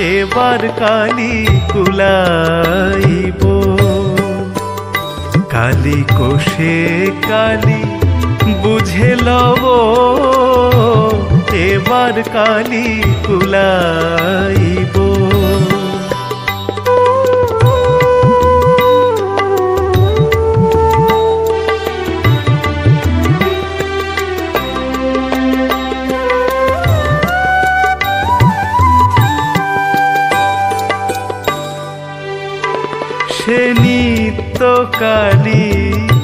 এবার কালি কুলাইব। কালি কোষে কালি বুঝে লব এবার কালি কুলাইব। সে নিত্য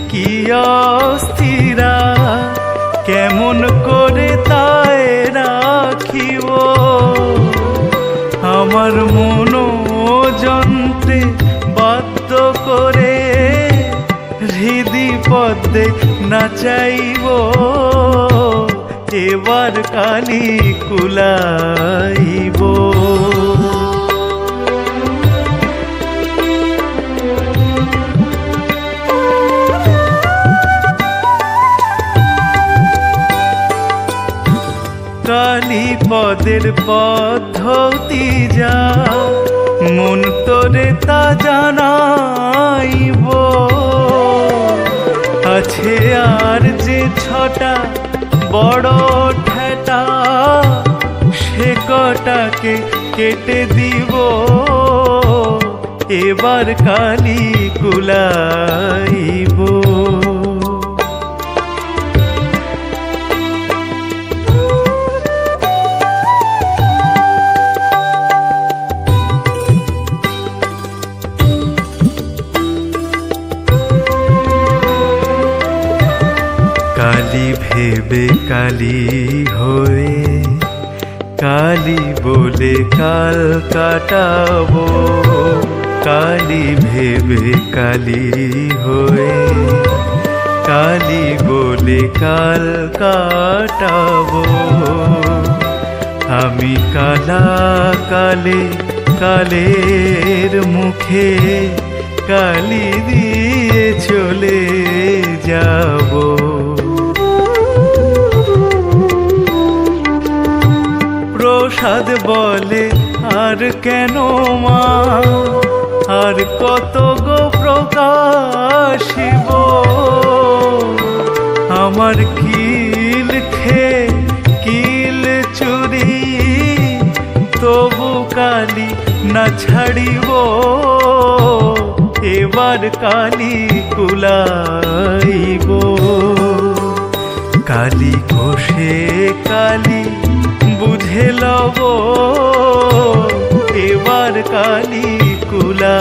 কি অস্থিরা? কেমন করে তাই রাখিব? আমার মনোযন্ত্রে বাধ্য করে হৃদি পদ্মে নাচাইব। এবার কালী কুলাইব কালী পদের পদ্ধতি যা। মন তোরে তা জানাইব। আছে আর যে ছটা বড় ঠেটা, সে কটাকে কেটে দিব। এবার কালী কুলাইব কালি ভেবে কালি হয়ে, কালি বলে কাল কাটাবো। কালি ভেবে কালি হয়ে, কালি বলে কাল কাটাবো। আমি কালা কালে, কালের মুখে কালি দিয়ে চলে যাব। বলে, আর কেন মা? আর কত গো প্রকাশিব? আমার কিল খে, কিল চুরি, তবু কালি না ছাড়িব। এবার কালি কুলাইব। কালি কোষে কালি বুঝে লব এবার কালী কুলা